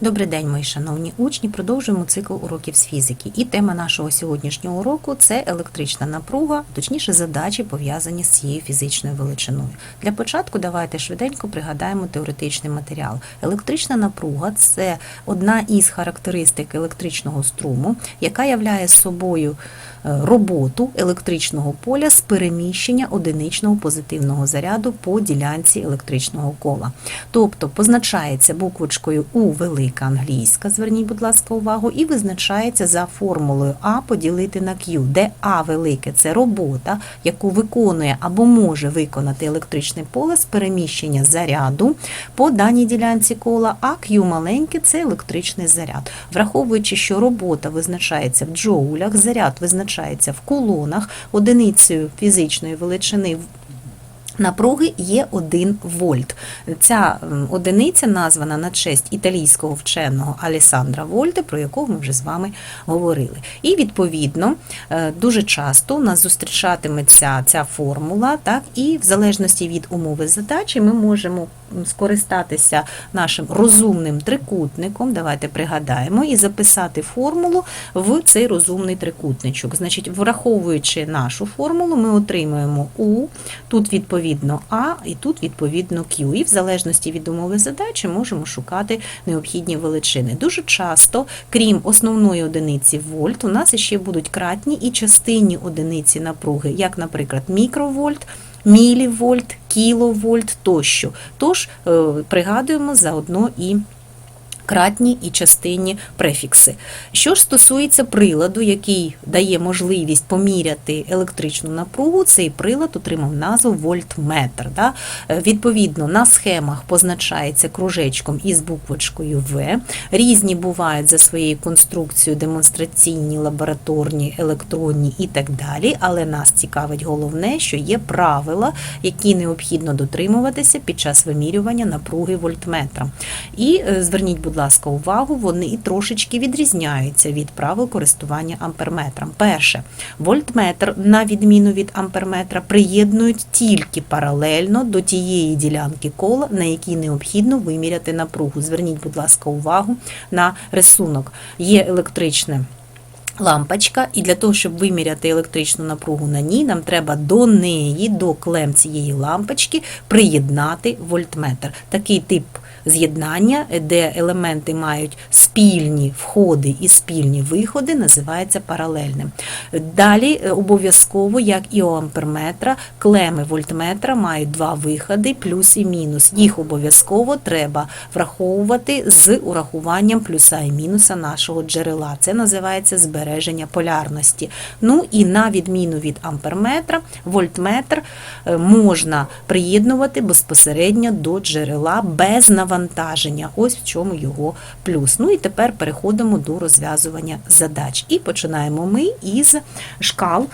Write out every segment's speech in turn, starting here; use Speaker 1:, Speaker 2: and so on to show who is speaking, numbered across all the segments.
Speaker 1: Добрий день, мої шановні учні. Продовжуємо цикл уроків з фізики. І тема нашого сьогоднішнього уроку це електрична напруга, точніше задачі пов'язані з цією фізичною величиною. Для початку давайте швиденько пригадаємо теоретичний матеріал. Електрична напруга це одна із характеристик електричного струму, яка являє собою роботу електричного поля з переміщення одиничного позитивного заряду по ділянці електричного кола. Тобто позначається буквочкою У велика англійська, зверніть, будь ласка, увагу, і визначається за формулою А поділити на Q, де А велике це робота, яку виконує або може виконати електричне поле з переміщення заряду по даній ділянці кола, а Q маленьке це електричний заряд. Враховуючи, що робота визначається в джоулях, заряд визначається в кулонах, одиницею фізичної величини Напруги є 1 вольт. Ця одиниця названа на честь італійського вченого Алісандра Вольте, про якого ми вже з вами говорили. І відповідно е, дуже часто у нас зустрічатиметься ця формула, так, і в залежності від умови задачі ми можемо скористатися нашим розумним трикутником. Давайте пригадаємо і записати формулу в цей розумний трикутничок. Значить, враховуючи нашу формулу, ми отримуємо У, тут відповідно А і тут відповідно Q. І в залежності від умови задачі можемо шукати необхідні величини. Дуже часто, крім основної одиниці вольт, у нас ще будуть кратні і частинні одиниці напруги, як, наприклад, мікровольт. Мілівольт, кіловольт тощо. Тож е, пригадуємо заодно і кратні і частинні префікси. Що ж стосується приладу, який дає можливість поміряти електричну напругу, цей прилад отримав назву вольтметр. Да? Е, Відповідно, на схемах позначається кружечком із буквочкою В. Різні бувають за своєю конструкцією демонстраційні, лабораторні, електронні і так далі. Але нас цікавить головне, що є правила, які необхідно дотримуватися під час вимірювання напруги вольтметра. І е, зверніть, будь ласка, увагу, вони трошечки відрізняються від правил користування амперметром. Перше, вольтметр, на відміну від амперметра, приєднують тільки паралельно до тієї ділянки кола, на якій необхідно виміряти напругу. Зверніть, будь ласка, увагу на рисунок. Є електричне. Лампочка, і для того, щоб виміряти електричну напругу на ній, нам треба до неї, до клем цієї лампочки, приєднати вольтметр. Такий тип з'єднання, де елементи мають спільні входи і спільні виходи, називається паралельним. Далі е, обов'язково, як і у амперметра, клеми вольтметра мають два виходи, плюс і мінус. Їх обов'язково треба враховувати з урахуванням плюса і мінуса нашого джерела. Це називається збереження полярності. Ну і на відміну від амперметра, вольтметр е, можна приєднувати безпосередньо до джерела без навантаження. Ось в чому його плюс. Ну і тепер переходимо до розв'язування задач. І починаємо ми із шкал.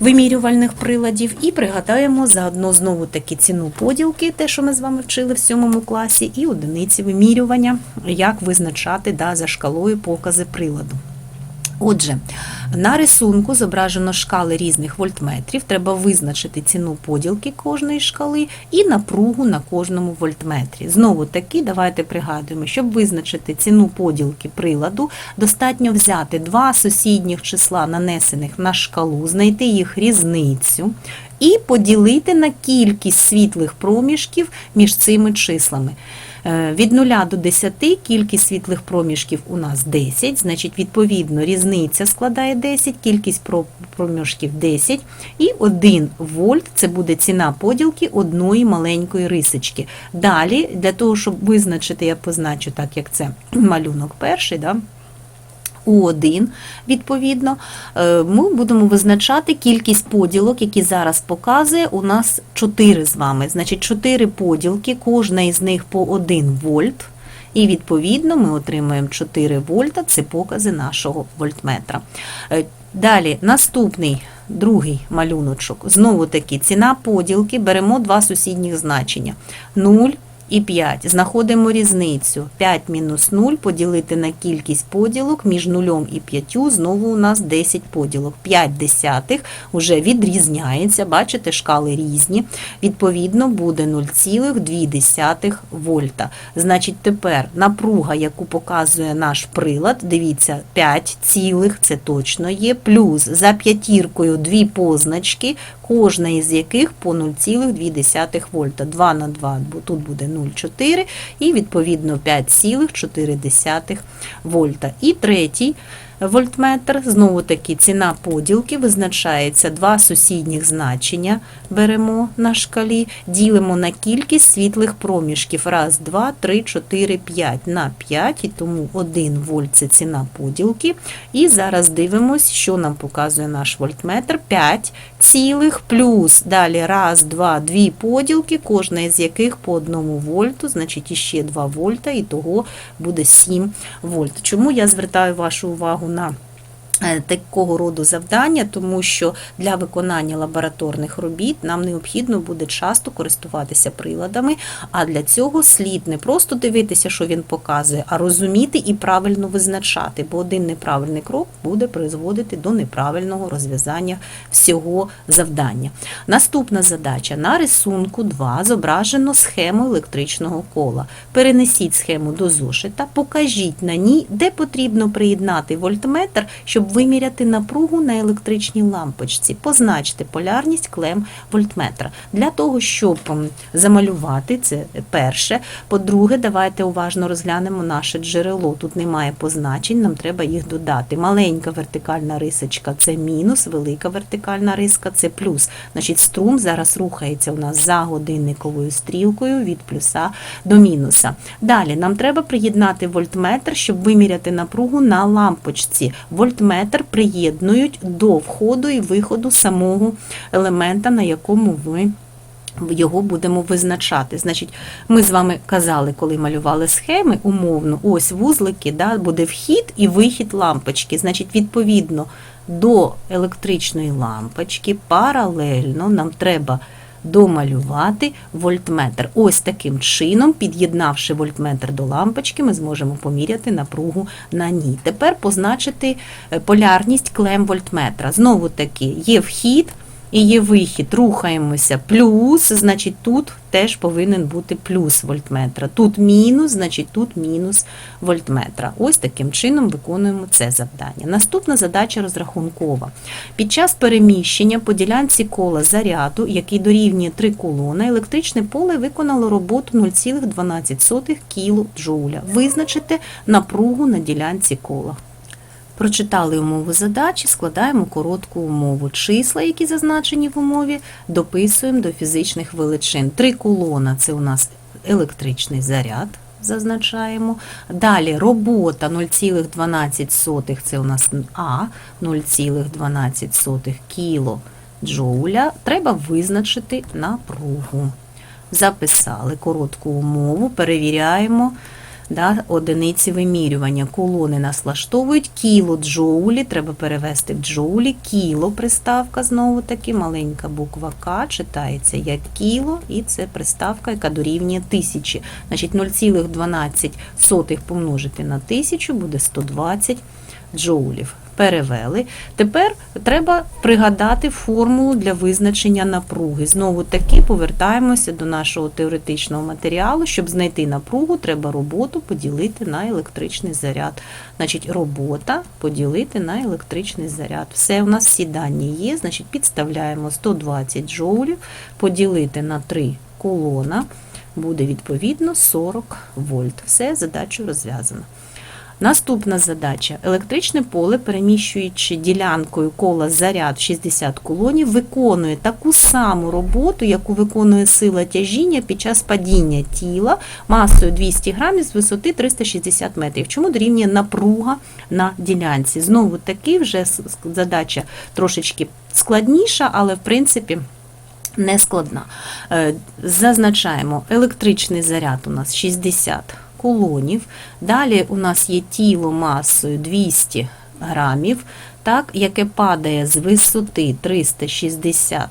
Speaker 1: Вимірювальних приладів і пригадаємо заодно знову таки ціну поділки, те, що ми з вами вчили в сьомому класі, і одиниці вимірювання, як визначати да, за шкалою покази приладу. Отже, на рисунку зображено шкали різних вольтметрів. Треба визначити ціну поділки кожної шкали і напругу на кожному вольтметрі. Знову таки, давайте пригадуємо, щоб визначити ціну поділки приладу, достатньо взяти два сусідніх числа, нанесених на шкалу, знайти їх різницю і поділити на кількість світлих проміжків між цими числами. Е, Від 0 до 10 кількість світлих проміжків у нас 10, значить, відповідно, різниця складає 10, кількість проміжків 10, і 1 вольт це буде ціна поділки одної маленької рисочки. Далі, для того, щоб визначити, я позначу так, як це малюнок перший. Да? У1, відповідно, е, ми будемо визначати кількість поділок, які зараз показує у нас 4 з вами. Значить, 4 поділки, кожна із них по 1 вольт. І відповідно ми отримаємо 4 вольта, це покази нашого вольтметра. Е, Далі, наступний, другий малюночок. Знову таки, ціна поділки, беремо два сусідніх значення. 0 і 5. Знаходимо різницю. 5 мінус 0 поділити на кількість поділок між 0 і 5, знову у нас 10 поділок. 5 десятих вже відрізняється, бачите, шкали різні. Відповідно, буде 0,2 вольта. Значить, тепер напруга, яку показує наш прилад, дивіться, 5 цілих, це точно є, плюс за п'ятіркою дві позначки, кожна із яких по 0,2 вольта. 2 на 2, бо тут буде 0,4 і відповідно 5,4 вольта. І третій вольтметр, знову таки ціна поділки визначається два сусідніх значення беремо на шкалі, ділимо на кількість світлих проміжків. Раз, два, три, чотири, п'ять на 5, і тому 1 вольт це ціна поділки. І зараз дивимось, що нам показує наш вольтметр. 5 цілих плюс далі раз, два, дві поділки, кожна із яких по 1 вольту, значить іще 2 вольта, і того буде 7 вольт. Чому я звертаю вашу увагу на Такого роду завдання, тому що для виконання лабораторних робіт нам необхідно буде часто користуватися приладами, а для цього слід не просто дивитися, що він показує, а розуміти і правильно визначати, бо один неправильний крок буде призводити до неправильного розв'язання всього завдання. Наступна задача на рисунку 2 зображено схему електричного кола. Перенесіть схему до зошита, покажіть на ній, де потрібно приєднати вольтметр, щоб виміряти напругу на електричній лампочці. Позначте полярність клем вольтметра. Для того, щоб замалювати це перше. По-друге, давайте уважно розглянемо наше джерело. Тут немає позначень, нам треба їх додати. Маленька вертикальна рисочка це мінус, велика вертикальна риска це плюс. Значить, струм зараз рухається у нас за годинниковою стрілкою від плюса до мінуса. Далі нам треба приєднати вольтметр, щоб виміряти напругу на лампочці. Вольтметр приєднують до входу і виходу самого елемента, на якому ви його будемо визначати. Значить, ми з вами казали, коли малювали схеми, умовно, ось вузлики, да, буде вхід і вихід лампочки. Значить, відповідно до електричної лампочки паралельно нам треба домалювати вольтметр. Ось таким чином, під'єднавши вольтметр до лампочки, ми зможемо поміряти напругу на ній. Тепер позначити е, полярність клем вольтметра. Знову таки, є вхід і є вихід. Рухаємося плюс, значить тут теж повинен бути плюс вольтметра. Тут мінус, значить тут мінус вольтметра. Ось таким чином виконуємо це завдання. Наступна задача розрахункова. Під час переміщення по ділянці кола заряду, який дорівнює 3 колони, електричне поле виконало роботу 0,12 кДж. Визначити напругу на ділянці кола. Прочитали умову задачі, складаємо коротку умову. Числа, які зазначені в умові, дописуємо до фізичних величин. Три колона це у нас електричний заряд. Зазначаємо. Далі робота 0,12 це у нас А, 0,12 кіло джоуля. Треба визначити напругу. Записали коротку умову, перевіряємо да, одиниці вимірювання. Колони нас влаштовують, кіло джоулі, треба перевести в джоулі, кіло приставка, знову таки, маленька буква К читається як кіло, і це приставка, яка дорівнює тисячі. Значить, 0,12 помножити на тисячу буде 120 джоулів. Перевели. Тепер треба пригадати формулу для визначення напруги. Знову таки повертаємося до нашого теоретичного матеріалу. Щоб знайти напругу, треба роботу поділити на електричний заряд. Значить, робота поділити на електричний заряд. Все, у нас всі дані є, значить, підставляємо 120 джоулів, поділити на 3 колона, буде відповідно 40 вольт. Все, задачу розв'язано. Наступна задача. Електричне поле, переміщуючи ділянкою кола заряд 60 колонів, виконує таку саму роботу, яку виконує сила тяжіння під час падіння тіла масою 200 грамів з висоти 360 метрів. Чому дорівнює напруга на ділянці? Знову таки, вже задача трошечки складніша, але в принципі. Не складна. Е, Зазначаємо, електричний заряд у нас 60 колонів. Далі у нас є тіло масою 200 грамів, так, яке падає з висоти 360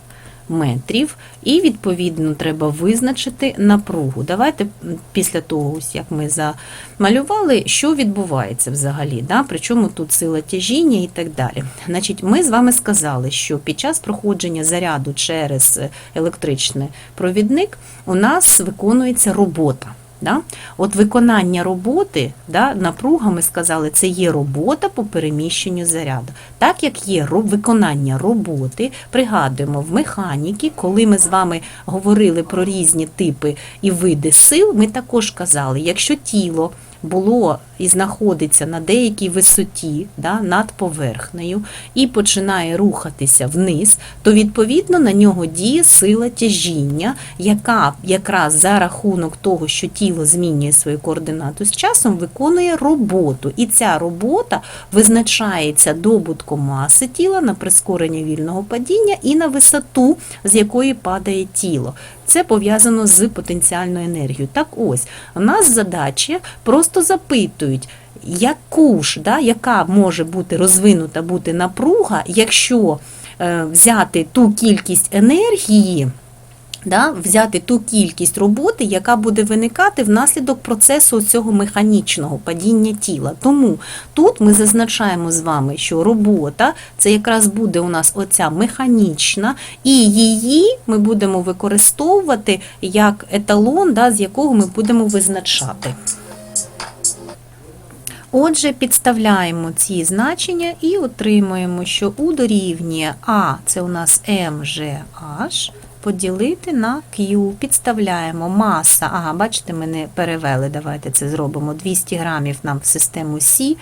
Speaker 1: метрів, і відповідно треба визначити напругу. Давайте після того, як ми замалювали, що відбувається взагалі, да? причому тут сила тяжіння і так далі. Значить, ми з вами сказали, що під час проходження заряду через електричний провідник у нас виконується робота. Да? От виконання роботи, да, напруга, ми сказали, це є робота по переміщенню заряду. Так як є виконання роботи, пригадуємо в механіки, коли ми з вами говорили про різні типи і види сил, ми також казали, якщо тіло було і знаходиться на деякій висоті да, над поверхнею і починає рухатися вниз, то відповідно на нього діє сила тяжіння, яка якраз за рахунок того, що тіло змінює свою координату з часом, виконує роботу. І ця робота визначається добутком маси тіла на прискорення вільного падіння і на висоту, з якої падає тіло. Це пов'язано з потенціальною енергією. Так ось, у нас задачі просто запитують, яку ж, да, яка може бути розвинута бути напруга, якщо е, взяти ту кількість енергії, да, взяти ту кількість роботи, яка буде виникати внаслідок процесу цього механічного падіння тіла. Тому тут ми зазначаємо з вами, що робота це якраз буде у нас оця механічна, і її ми будемо використовувати як еталон, да, з якого ми будемо визначати. Отже, підставляємо ці значення і отримуємо, що У дорівнює А, це у нас МЖH, поділити на Q. Підставляємо маса, ага, бачите, ми не перевели, давайте це зробимо. 200 грамів нам в систему Сі.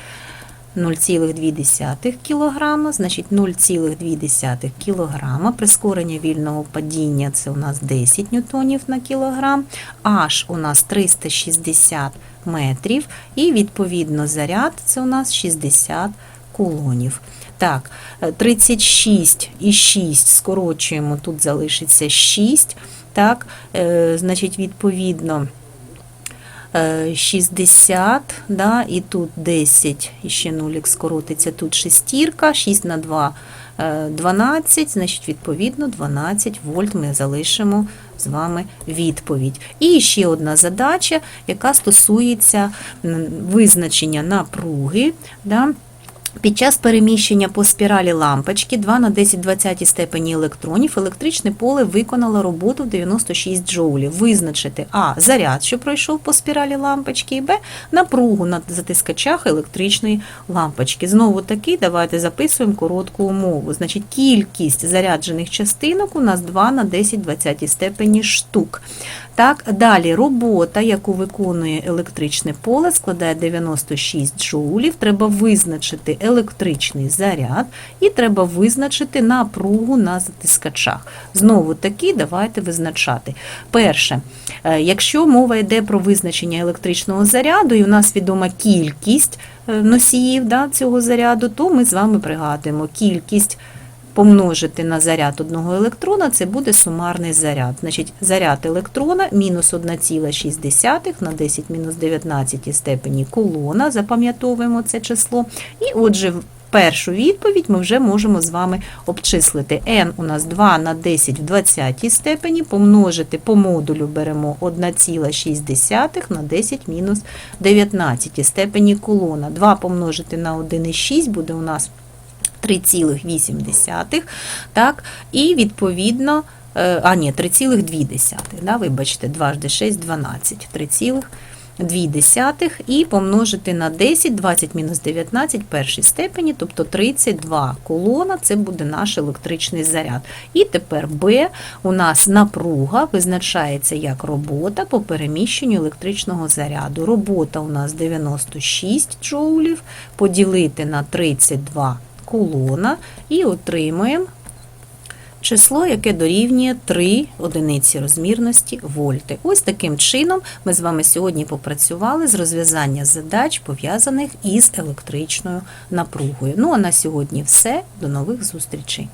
Speaker 1: 0,2 кг, значить 0,2 кг. Прискорення вільного падіння це у нас 10 ньютонів на кілограм, H у нас 360 метрів, і відповідно заряд це у нас 60 кулонів. Так, е, 36 і 6 скорочуємо, тут залишиться 6. Так, е, значить, відповідно. е, 60, да, і тут 10, і ще нулік скоротиться, тут шестірка, 6 на 2 е, 12, значить, відповідно, 12 вольт ми залишимо з вами відповідь. І ще одна задача, яка стосується визначення напруги. Да, під час переміщення по спіралі лампочки 2 на 10 20 степені електронів електричне поле виконало роботу в 96 джоулів. Визначити А. Заряд, що пройшов по спіралі лампочки, і Б. Напругу на затискачах електричної лампочки. Знову таки, давайте записуємо коротку умову. Значить, кількість заряджених частинок у нас 2 на 10 20 степені штук. Так, далі робота, яку виконує електричне поле, складає 96 джоулів. Треба визначити електричний заряд і треба визначити напругу на затискачах. Знову таки, давайте визначати. Перше, е, якщо мова йде про визначення електричного заряду, і у нас відома кількість е, носіїв да, цього заряду, то ми з вами пригадуємо кількість помножити на заряд одного електрона, це буде сумарний заряд. Значить, заряд електрона мінус 1,6 на 10 мінус 19 степені кулона, запам'ятовуємо це число. І отже, першу відповідь ми вже можемо з вами обчислити. n у нас 2 на 10 в 20 степені, помножити по модулю беремо 1,6 на 10 мінус 19 степені кулона. 2 помножити на 1,6 буде у нас 3,8, так, і відповідно, е, а ні, 3,2, да, вибачте, 2 жди 6, 12, 3,2 і помножити на 10, 20 мінус 19 першій степені, тобто 32 колона, це буде наш електричний заряд. І тепер Б у нас напруга визначається як робота по переміщенню електричного заряду. Робота у нас 96 джоулів, поділити на 32 колона і отримуємо число, яке дорівнює 3 одиниці розмірності вольти. Ось таким чином ми з вами сьогодні попрацювали з розв'язання задач, пов'язаних із електричною напругою. Ну а на сьогодні все. До нових зустрічей!